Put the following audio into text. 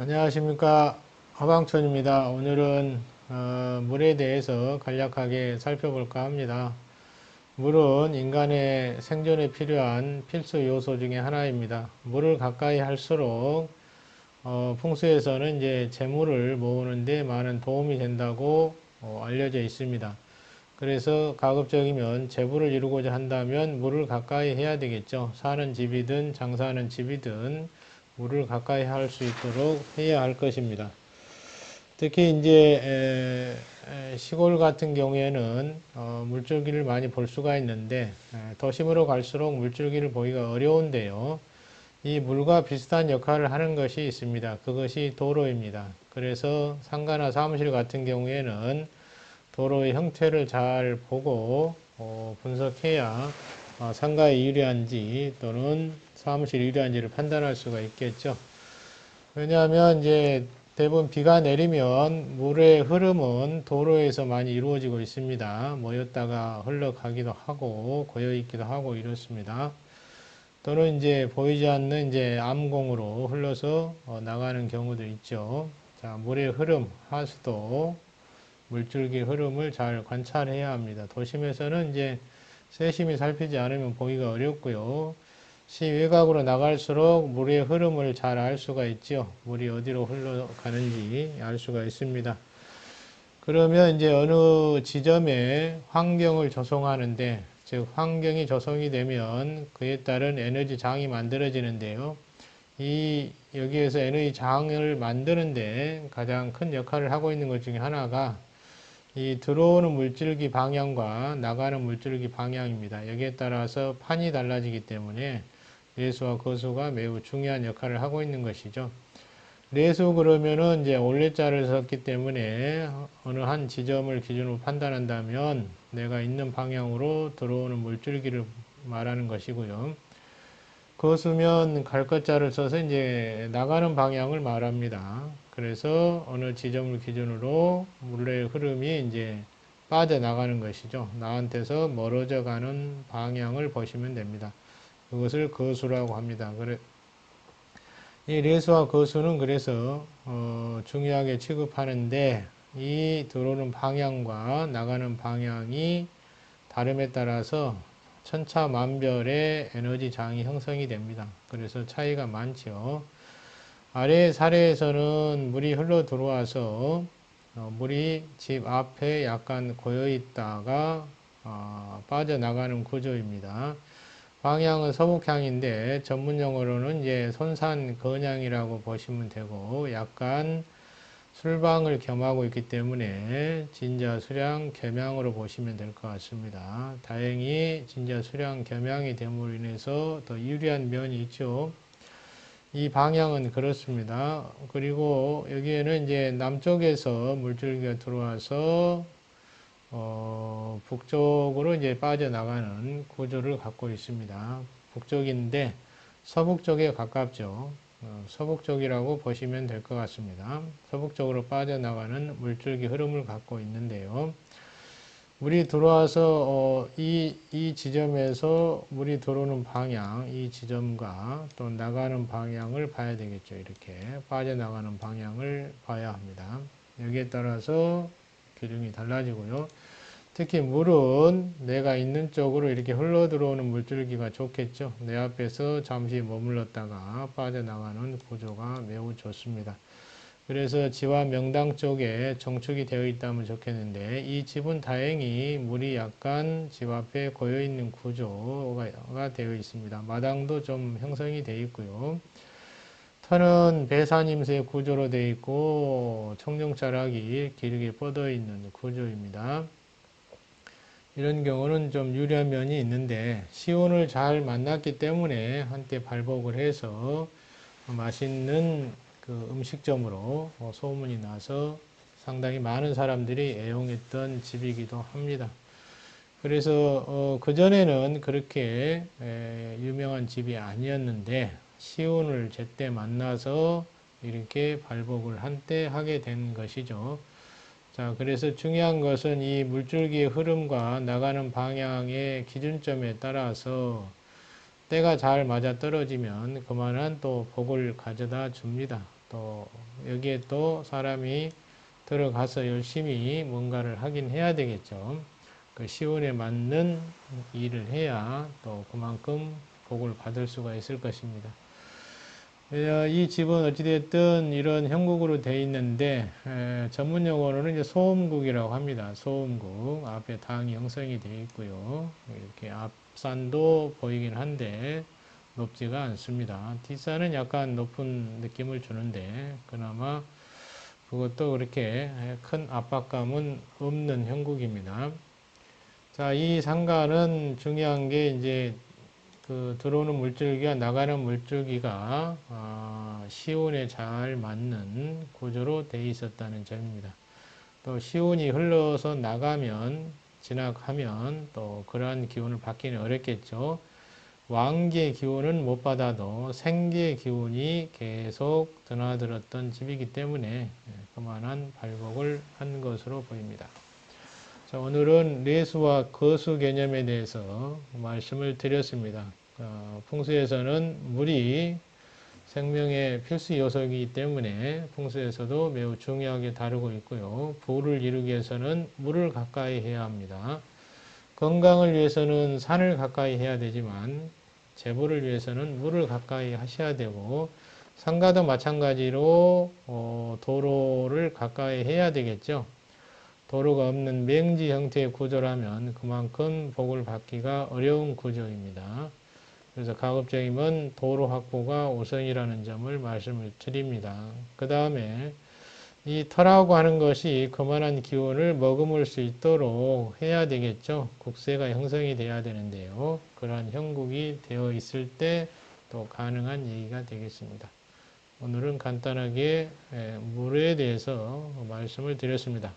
안녕하십니까 하방촌입니다. 오늘은 어, 물에 대해서 간략하게 살펴볼까 합니다. 물은 인간의 생존에 필요한 필수 요소 중에 하나입니다. 물을 가까이 할수록 어, 풍수에서는 이제 재물을 모으는데 많은 도움이 된다고 어, 알려져 있습니다. 그래서 가급적이면 재물을 이루고자 한다면 물을 가까이 해야 되겠죠. 사는 집이든 장사하는 집이든 물을 가까이 할 수 있도록 해야 할 것입니다. 특히 이제 시골 같은 경우에는 어, 물줄기를 많이 볼 수가 있는데 에, 도심으로 갈수록 물줄기를 보기가 어려운데요. 이 물과 비슷한 역할을 하는 것이 있습니다. 그것이 도로입니다. 그래서 상가나 사무실 같은 경우에는 도로의 형태를 잘 보고 어, 분석해야 어, 상가에 유리한지 또는 사무실 유리한지를 판단할 수가 있겠죠. 왜냐하면 이제 대부분 비가 내리면 물의 흐름은 도로에서 많이 이루어지고 있습니다. 모였다가 흘러가기도 하고 고여 있기도 하고 이렇습니다. 또는 이제 보이지 않는 이제 암공으로 흘러서 어, 나가는 경우도 있죠. 자, 물의 흐름, 하수도, 물줄기 흐름을 잘 관찰해야 합니다. 도심에서는 이제 세심히 살피지 않으면 보기가 어렵고요. 시 외곽으로 나갈수록 물의 흐름을 잘 알 수가 있죠. 물이 어디로 흘러가는지 알 수가 있습니다. 그러면 이제 어느 지점에 환경을 조성하는데, 즉, 환경이 조성이 되면 그에 따른 에너지 장이 만들어지는데요. 이, 여기에서 에너지 장을 만드는데 가장 큰 역할을 하고 있는 것 중에 하나가 이 들어오는 물줄기 방향과 나가는 물줄기 방향입니다. 여기에 따라서 판이 달라지기 때문에 레수와 거수가 매우 중요한 역할을 하고 있는 것이죠. 레수 그러면은 이제 올레자를 썼기 때문에 어느 한 지점을 기준으로 판단한다면 내가 있는 방향으로 들어오는 물줄기를 말하는 것이고요. 거수면 갈 것자를 써서 이제 나가는 방향을 말합니다. 그래서 어느 지점을 기준으로 물의 흐름이 이제 빠져나가는 것이죠. 나한테서 멀어져 가는 방향을 보시면 됩니다. 그것을 거수라고 합니다. 그래, 이 레수와 거수는 그래서 어, 중요하게 취급하는데 이 들어오는 방향과 나가는 방향이 다름에 따라서 천차만별의 에너지 장이 형성이 됩니다. 그래서 차이가 많죠. 아래 사례에서는 물이 흘러 들어와서 어, 물이 집 앞에 약간 고여 있다가 어, 빠져나가는 구조입니다. 방향은 서북향인데 전문 용어로는 이제 손산 건향이라고 보시면 되고 약간 술방을 겸하고 있기 때문에 진자 수량 겸양으로 보시면 될 것 같습니다. 다행히 진자 수량 겸양이 됨으로 인해서 더 유리한 면이 있죠. 이 방향은 그렇습니다. 그리고 여기에는 이제 남쪽에서 물줄기가 들어와서 어, 북쪽으로 이제 빠져나가는 구조를 갖고 있습니다. 북쪽인데 서북 쪽에 가깝죠. 어, 서북 쪽이라고 보시면 될 것 같습니다. 서북 쪽으로 빠져나가는 물줄기 흐름을 갖고 있는데요. 물이 들어와서 어, 이, 이 지점에서 물이 들어오는 방향, 이 지점과 또 나가는 방향을 봐야 되겠죠. 이렇게 빠져나가는 방향을 봐야 합니다. 여기에 따라서 기둥이 달라지고요. 특히 물은 내가 있는 쪽으로 이렇게 흘러 들어오는 물줄기가 좋겠죠. 내 앞에서 잠시 머물렀다가 빠져나가는 구조가 매우 좋습니다. 그래서 지와 명당 쪽에 정축이 되어 있다면 좋겠는데 이 집은 다행히 물이 약간 집 앞에 고여 있는 구조가 되어 있습니다. 마당도 좀 형성이 되어 있고요. 터는 배산임새 구조로 되어 있고 청정자락이 길게 뻗어 있는 구조입니다. 이런 경우는 좀 유리한 면이 있는데 시온을 잘 만났기 때문에 한때 발복을 해서 맛있는 그 음식점으로 소문이 나서 상당히 많은 사람들이 애용했던 집이기도 합니다. 그래서 어, 그전에는 그렇게 에, 유명한 집이 아니었는데 시온을 제때 만나서 이렇게 발복을 한때 하게 된 것이죠. 자, 그래서 중요한 것은 이 물줄기의 흐름과 나가는 방향의 기준점에 따라서 때가 잘 맞아 떨어지면 그만한 또 복을 가져다 줍니다. 또 여기에 또 사람이 들어가서 열심히 뭔가를 하긴 해야 되겠죠. 그 시온에 맞는 일을 해야 또 그만큼 복을 받을 수가 있을 것입니다. 어, 이 집은 어찌됐든 이런 형국으로 되어 있는데 에, 전문 용어로는 이제 소음국이라고 합니다. 소음국 앞에 당이 형성이 되어 있고요. 이렇게 앞산도 보이긴 한데 높지가 않습니다. 뒷산은 약간 높은 느낌을 주는데 그나마 그것도 그렇게 큰 압박감은 없는 형국입니다. 자, 이 상가는 중요한 게 이제 그 들어오는 물줄기와 나가는 물줄기가 아, 시온에 잘 맞는 구조로 되어 있었다는 점입니다. 또 시온이 흘러서 나가면 진학하면 또 그러한 기운을 받기는 어렵겠죠. 왕기의 기운은 못 받아도 생기의 기운이 계속 드나들었던 집이기 때문에 예, 그만한 발복을 한 것으로 보입니다. 자, 오늘은 내수와 거수 개념에 대해서 말씀을 드렸습니다. 어, 풍수에서는 물이 생명의 필수 요소이기 때문에 풍수에서도 매우 중요하게 다루고 있고요. 부를 이루기 위해서는 물을 가까이 해야 합니다. 건강을 위해서는 산을 가까이 해야 되지만 재보를 위해서는 물을 가까이 하셔야 되고 상가도 마찬가지로 어, 도로를 가까이 해야 되겠죠. 도로가 없는 맹지 형태의 구조라면 그만큼 복을 받기가 어려운 구조입니다. 그래서 가급적이면 도로 확보가 우선이라는 점을 말씀을 드립니다. 그 다음에 이 털하고 하는 것이 그만한 기운을 머금을 수 있도록 해야 되겠죠. 국세가 형성이 돼야 되는데요. 그러한 형국이 되어 있을 때 또 가능한 얘기가 되겠습니다. 오늘은 간단하게 물에 대해서 말씀을 드렸습니다.